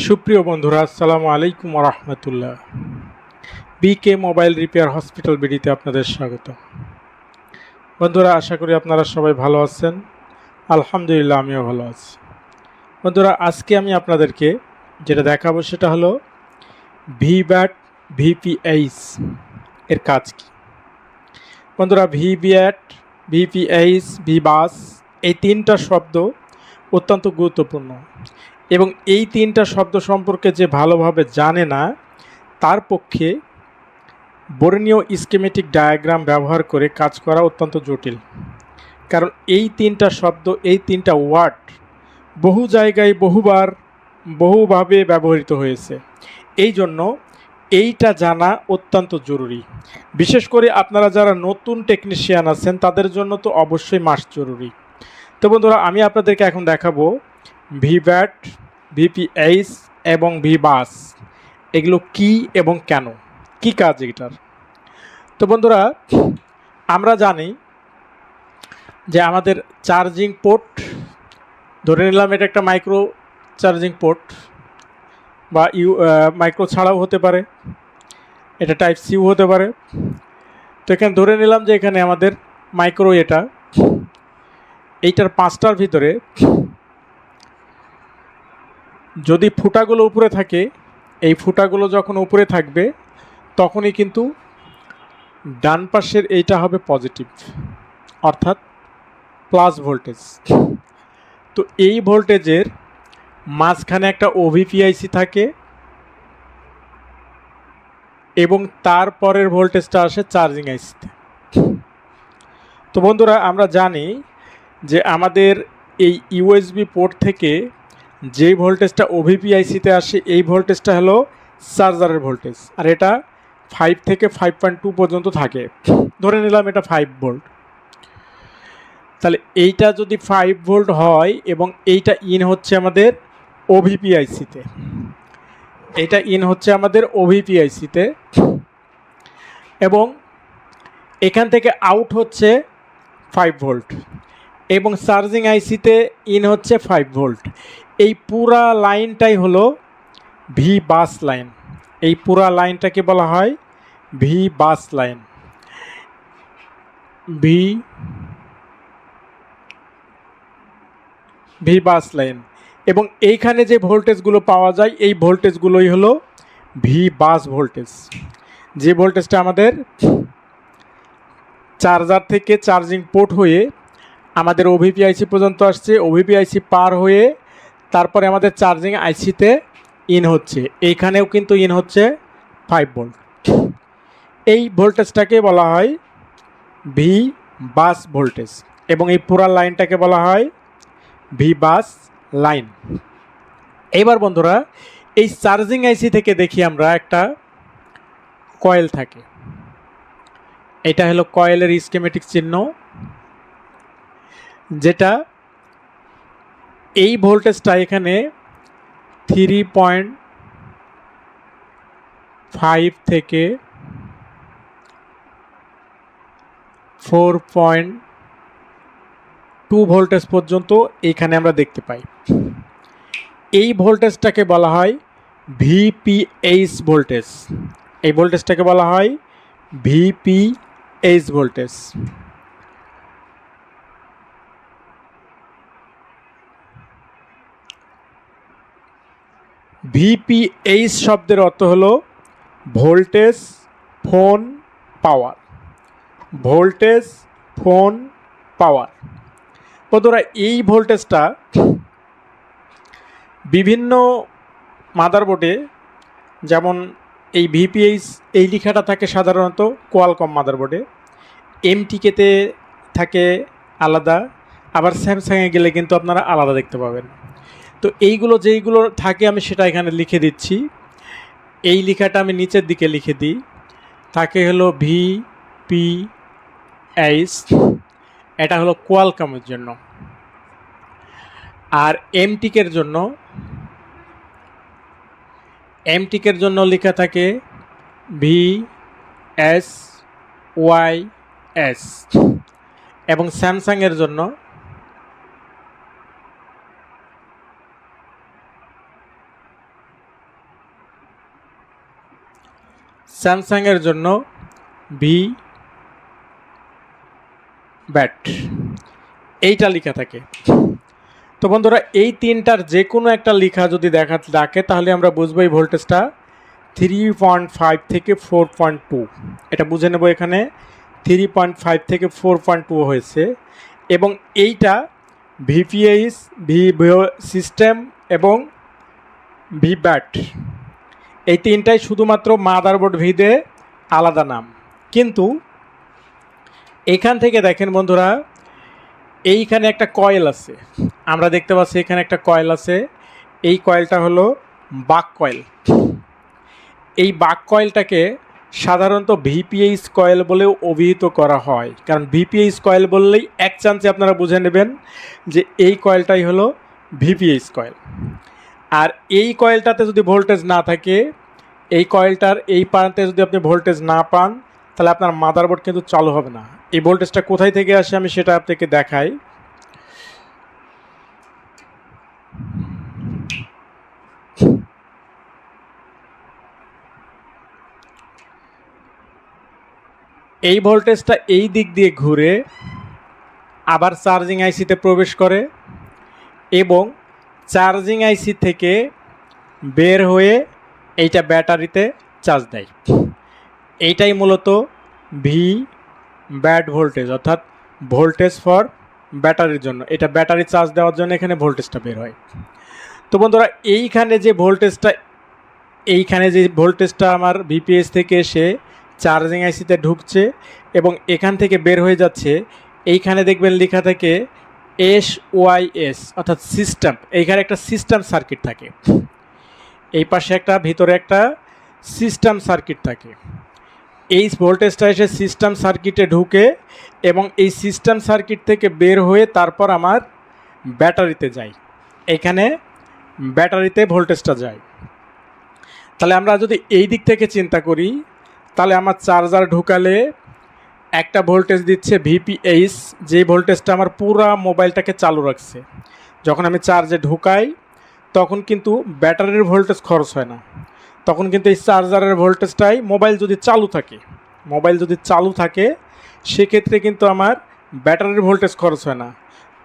সুপ্রিয় বন্ধুরা, আসসালামু আলাইকুম রহমতুল্লাহ। বিকে মোবাইল রিপেয়ার হসপিটাল বিডিতে আপনাদের স্বাগত। বন্ধুরা, আশা করি আপনারা সবাই ভালো আছেন। আলহামদুলিল্লাহ, আমিও ভালো আছি। বন্ধুরা, আজকে আমি আপনাদেরকে যেটা দেখাবো সেটা হলো ভি ব্যাট ভিপিএইচ এর কাজ কি। বন্ধুরা V bat VPH V bus এই তিনটা শব্দ অত্যন্ত গুরুত্বপূর্ণ। এবং এই তিনটা শব্দ সম্পর্কে যে ভালোভাবে জানে না, তার পক্ষে বর্ণীয় স্কেমেটিক ডায়াগ্রাম ব্যবহার করে কাজ করা অত্যন্ত জটিল। কারণ এই তিনটা শব্দ, এই তিনটা ওয়ার্ড বহু জায়গায় বহুবার, বহুভাবে ব্যবহৃত হয়েছে। এই জন্য এইটা জানা অত্যন্ত জরুরি। বিশেষ করে আপনারা যারা নতুন টেকনিশিয়ান আছেন, তাদের জন্য তো অবশ্যই মাস জরুরি। তো বন্ধুরা, আমি আপনাদেরকে এখন দেখাবো ভিব্যাট ভিপিএইচ এবং ভিবাস এগুলো কি এবং কেন? কি কাজ এটার? তো বন্ধুরা, আমরা জানি যে আমাদের চার্জিং পোর্ট ধরে নিলাম এটা একটা মাইক্রো চার্জিং পোর্ট বা ইউ মাইক্রো ছাড়াও হতে পারে, এটা টাইপ সিউ হতে পারে। তো এখানে ধরে নিলাম যে এখানে আমাদের মাইক্রো এটা, এইটার পাঁচটার ভিতরে যদি ফুটাগুলো উপরে থাকে, এই ফুটাগুলো যখন উপরে থাকবে, তখনই কিন্তু ডান পাশের এইটা হবে পজিটিভ, অর্থাৎ প্লাস ভোল্টেজ। তো এই ভোল্টেজের মাঝখানে একটা ওভিপিআইসি থাকে এবং তারপরের ভোল্টেজটা আসে চার্জিং আইসিতে তো। বন্ধুরা, আমরা জানি যে আমাদের এই ইউএসবি পোর্ট থেকে যে ভোল্টেজটা ওভিপিআইসিতে আসে, এই ভোল্টেজটা হলো চার্জারের ভোল্টেজ। আর এটা ফাইভ থেকে ফাইভ পয়েন্ট টু পর্যন্ত থাকে। ধরে নিলাম এটা ফাইভ ভোল্ট তাহলে এইটা যদি ফাইভ ভোল্ট হয় এবং এইটা ইন হচ্ছে আমাদের ওভিপিআইসিতে এটা ইন হচ্ছে আমাদের ওভিপিআইসিতে এবং এখান থেকে আউট হচ্ছে ফাইভ ভোল্ট এবং চার্জিং আইসিতে ইন হচ্ছে ফাইভ ভোল্ট এই পুরা লাইনটাই হলো ভি বাস লাইন এই পুরা লাইনটাকে বলা হয় V bus line V V bus line এবং এইখানে যে ভোল্টেজগুলো পাওয়া যায়, এই ভোল্টেজগুলোই হলো ভি বাস ভোল্টেজ যে ভোল্টেজটা আমাদের চার্জার থেকে চার্জিং পোর্ট হয়ে আমাদের ওভিপিআইসি পর্যন্ত আসছে ওভিপিআইসি পার হয়ে তারপরে আমাদের চার্জিং আইসিতে ইন হচ্ছে। এইখানেও কিন্তু ইন হচ্ছে ফাইভ ভোল্ট এই ভোল্টেজটাকে বলা হয় ভি বাস ভোল্টেজ এবং এই পুরা লাইনটাকে বলা হয় ভি বাস লাইন এবার বন্ধুরা, এই চার্জিং আইসি থেকে দেখি আমরা একটা কয়েল থাকে। এটা হলো কয়েলের স্কেমেটিক চিহ্ন, যেটা এই ভোল্টেজটা এখানে থ্রি পয়েন্ট ফাইভ থেকে ফোর পয়েন্ট টু ভোল্টেজ পর্যন্ত এইখানে আমরা দেখতে পাই। এই ভোল্টেজটাকে বলা হয় ভিপিএইচ ভোল্টেজ। এই ভোল্টেজটাকে বলা হয় ভিপিএইচ ভোল্টেজ। ভিপিএইচ শব্দের অর্থ হলো voltage, phone, power. Voltage, phone, power. বন্ধুরা এই ভোল্টেজটা বিভিন্ন মাদারবোর্ডে, যেমন এই ভিপিএইচ এই লেখাটা থাকে সাধারণত কোয়ালকম মাদারবোর্ডে। এমটিকেতে থাকে আলাদা, আবার স্যামসাংয়ে গেলে কিন্তু আপনারা আলাদা দেখতে পাবেন। তো এইগুলো যেইগুলো থাকে, আমি সেটা এখানে লিখে দিচ্ছি। এই লেখাটা আমি নিচের দিকে লিখে দিই। তাকে হলো ভি পি এইচ এটা হলো কোয়ালকামের জন্য। আর এমটিকের জন্য এমটিকের জন্য লেখা থাকে ভি এস ওয়াই এস এবং স্যামসাংয়ের জন্য স্যামসাংয়ের জন্য ভি ব্যাট। এইটা লেখা থাকে। তো বন্ধুরা, এই তিনটার যে কোনো একটা লেখা যদি দেখা ডাকে, তাহলে আমরা বুঝব এই ভোল্টেজটা থ্রি পয়েন্ট ফাইভ থেকে ফোর পয়েন্ট টু এটা বুঝে নেব এখানে। থ্রি পয়েন্ট ফাইভ থেকে ফোর পয়েন্ট টু হয়েছে। এবং এইটা ভিপিএইচ ভি সিস্টেম এবং ভি ব্যাট এই তিনটাই শুধুমাত্র মাদারবোর্ড ভিদে আলাদা নাম। কিন্তু এখান থেকে দেখেন বন্ধুরা, এইখানে একটা কয়েল আছে। আমরা দেখতে পাচ্ছি এখানে একটা কয়েল আছে। এই কয়েলটা হলো বাক কয়েল এই বাক কয়েলটাকে সাধারণত ভিপিএইচ কয়েল বলেও অভিহিত করা হয়। কারণ ভিপিএইচ কয়েল বললেই এক চান্সে আপনারা বুঝে নেবেন যে এই কয়েলটাই হলো ভিপিএইচ কয়েল আর এই কয়েলটাতে যদি ভোল্টেজ না থাকে, এই কয়েলটার এই প্রান্তে যদি আপনি ভোল্টেজ না পান, তাহলে আপনার মাদারবোর্ড কিন্তু চালু হবে না। এই ভোল্টেজটা কোথায় থেকে আসে আমি সেটা আপনাকে দেখাই। এই ভোল্টেজটা এই দিক দিয়ে ঘুরে আবার চার্জিং আইসিতে প্রবেশ করে এবং চার্জিং আইসি থেকে বের হয়ে এইটা ব্যাটারিতে চার্জ দেয়। এইটাই মূলত ভি ব্যাট ভোল্টেজ, অর্থাৎ ভোল্টেজ ফর ব্যাটারির জন্য। এটা ব্যাটারি চার্জ দেওয়ার জন্য এখানে ভোল্টেজটা বের হয়। তো বন্ধুরা, এইখানে যে ভোল্টেজটা, এইখানে যে ভোল্টেজটা আমার ভিপিএস থেকে এসে চার্জিং আইসিতে ঢুকছে এবং এখান থেকে বের হয়ে যাচ্ছে, এইখানে দেখবেন লেখা থাকে এস ওয়াই এস, অর্থাৎ সিস্টেম এইখানে একটা সিস্টেম সার্কিট থাকে। এই পাশে একটা, ভিতরে একটা সিস্টেম সার্কিট থাকে। এই ভোল্টেজটা এসে সিস্টেম সার্কিটে ঢুকে এবং এই সিস্টেম সার্কিট থেকে বের হয়ে তারপর আমার ব্যাটারিতে যায় এখানে ব্যাটারিতে ভোল্টেজটা যায়। তাহলে আমরা যদি এই দিক থেকে চিন্তা করি, তাহলে আমার চার্জার ঢুকালে একটা ভোল্টেজ দিচ্ছে ভিপিএইচ যে ভোল্টেজটা আমার পুরো মোবাইলটাকে চালু রাখছে। যখন আমি চার্জে ঢুকাই, তখন কিন্তু ব্যাটারির ভোল্টেজ খরচ হয় না। তখন কিন্তু এই চার্জারের ভোল্টেজটাই মোবাইল যদি চালু থাকে মোবাইল যদি চালু থাকে, সেক্ষেত্রে কিন্তু আমার ব্যাটারির ভোল্টেজ খরচ হয় না।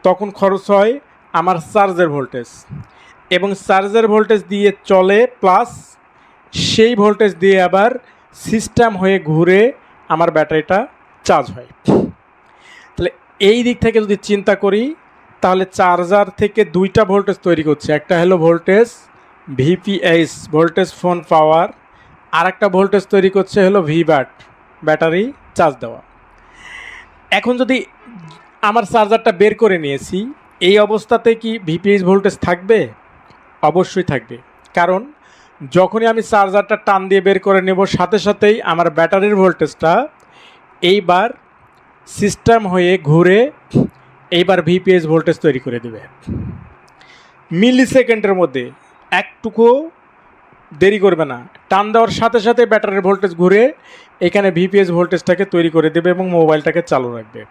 তখন খরচ হয় আমার চার্জের ভোল্টেজ এবং চার্জের ভোল্টেজ দিয়ে চলে প্লাস সেই ভোল্টেজ দিয়ে আবার সিস্টেম হয়ে ঘুরে আমার ব্যাটারিটা চার্জ হয়। তাহলে এই দিক থেকে যদি চিন্তা করি, তাহলে চার্জার থেকে দুইটা ভোল্টেজ তৈরি করছে। একটা হলো voltage VPH voltage phone power আর একটা ভোল্টেজ তৈরি করছে হলো ভি ব্যাট ব্যাটারি চার্জ দেওয়া। এখন যদি আমার চার্জারটা বের করে নিয়েছি, এই অবস্থাতে কি ভিপিএইচ ভোল্টেজ থাকবে? অবশ্যই থাকবে। কারণ যখনই আমি চার্জারটা টান দিয়ে বের করে নেব, সাথে সাথেই আমার ব্যাটারির ভোল্টেজটা এইবার সিস্টেম হয়ে ঘুরে এইবার ভিপিএস ভোল্টেজ তৈরি করে দেবে। মিলি সেকেন্ডের মধ্যে একটুকু দেরি করবে না। টান দেওয়ার সাথে সাথে ব্যাটারির ভোল্টেজ ঘুরে এখানে ভিপিএস ভোল্টেজটাকে তৈরি করে দেবে এবং মোবাইলটাকে চালু রাখবে।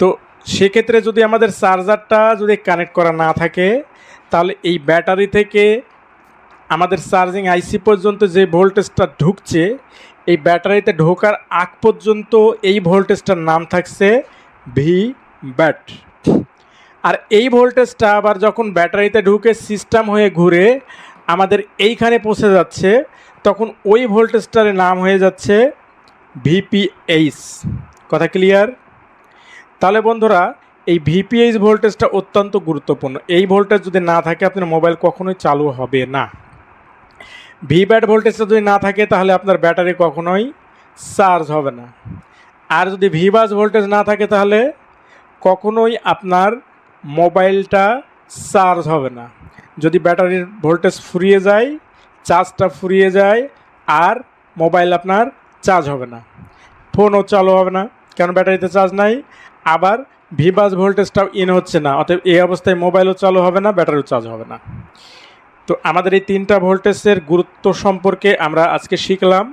তো সেক্ষেত্রে যদি আমাদের চার্জারটা যদি কানেক্ট করা না থাকে, তাহলে এই ব্যাটারি থেকে আমাদের চার্জিং আইসি পর্যন্ত যে ভোল্টেজটা ঢুকছে এই ব্যাটারিতে ঢোকার আগ পর্যন্ত এই ভোল্টেজটার নাম থাকছে ভি ব্যাট আর এই ভোল্টেজটা আবার যখন ব্যাটারিতে ঢুকে সিস্টেম হয়ে ঘুরে আমাদের এইখানে পৌঁছে যাচ্ছে, তখন ওই ভোল্টেজটার নাম হয়ে যাচ্ছে ভিপিএইচ কথা ক্লিয়ার তাহলে বন্ধুরা, এই ভিপিএইচ ভোল্টেজটা অত্যন্ত গুরুত্বপূর্ণ। এই ভোল্টেজ যদি না থাকে, আপনার মোবাইল কখনোই চালু হবে না। ভি ব্যাট ভোল্টেজটা যদি না থাকে, তাহলে আপনার ব্যাটারি কখনোই চার্জ হবে না। আর যদি ভি বাস ভোল্টেজ না থাকে, তাহলে কখনোই আপনার মোবাইলটা চার্জ হবে না। যদি ব্যাটারির ভোল্টেজ ফুরিয়ে যায় চার্জটা ফুরিয়ে যায়, আর মোবাইল আপনার চার্জ হবে না। ফোনও চালু হবে না, কেন ব্যাটারিতে চার্জ নাই? আবার ভিবাস ভোল্টেজটাও ইন হচ্ছে না, অতএব এই অবস্থায় মোবাইলও চালু হবে না, ব্যাটারিও চার্জ হবে না। তো আমাদের এই তিনটা ভোল্টেজের গুরুত্ব সম্পর্কে আমরা আজকে শিখলাম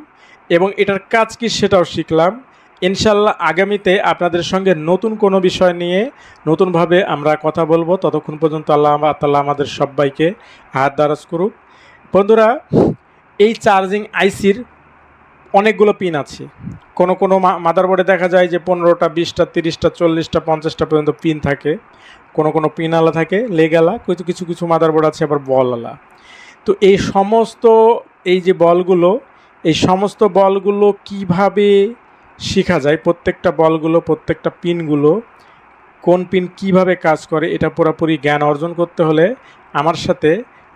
এবং এটার কাজ কি সেটাও শিখলাম। ইনশাল্লাহ আগামীতে আপনাদের সঙ্গে নতুন কোনো বিষয় নিয়ে নতুনভাবে আমরা কথা বলব। ততক্ষণ পর্যন্ত আল্লাহ তাল্লাহ আমাদের সবাইকে হাত দ্বারস করুক। বন্ধুরা, এই চার্জিং আইসির অনেকগুলো পিন আছে। কোনো কোনো মাদারবোর্ডে দেখা যায় যে পনেরোটা, বিশটা, তিরিশটা, চল্লিশটা, পঞ্চাশটা পর্যন্ত পিন থাকে। কোনো কোনো আলা থাকে লেগালা কিছু কিছু কিছু মাদারবোর্ড আছে, আবার বল আলা। তো এই সমস্ত, এই যে বলগুলো, এই সমস্ত বলগুলো কীভাবে শেখা যায়, প্রত্যেকটা বলগুলো, প্রত্যেকটা পিনগুলো কোন পিন কীভাবে কাজ করে, এটা পুরোপুরি জ্ঞান অর্জন করতে হলে আমার সাথে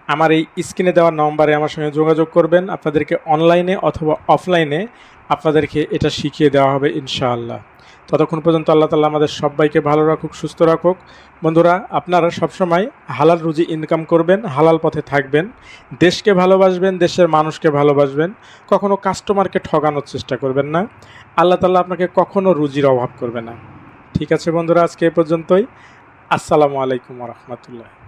আমার এই স্ক্রিনে দেওয়া নম্বরে আমার সঙ্গে যোগাযোগ করবেন। আপনাদেরকে অনলাইনে অথবা অফলাইনে আপনাদেরকে এটা শিখিয়ে দেওয়া হবে ইনশাআল্লাহ। ততক্ষণ পর্যন্ত আল্লাহ তালা আমাদের সবাইকে ভালো রাখুক, সুস্থ রাখুক। বন্ধুরা, আপনারা সবসময় হালাল রুজি ইনকাম করবেন, হালাল পথে থাকবেন। দেশকে ভালোবাসবেন, দেশের মানুষকে ভালোবাসবেন। কখনো কাস্টমারকে ঠগানোর চেষ্টা করবেন না। আল্লাহ তালা আপনাকে কখনো রুজির অভাব করবে না। ঠিক আছে বন্ধুরা, আজকে এ পর্যন্তই। আসসালামু আলাইকুম রহমতুল্লাহ।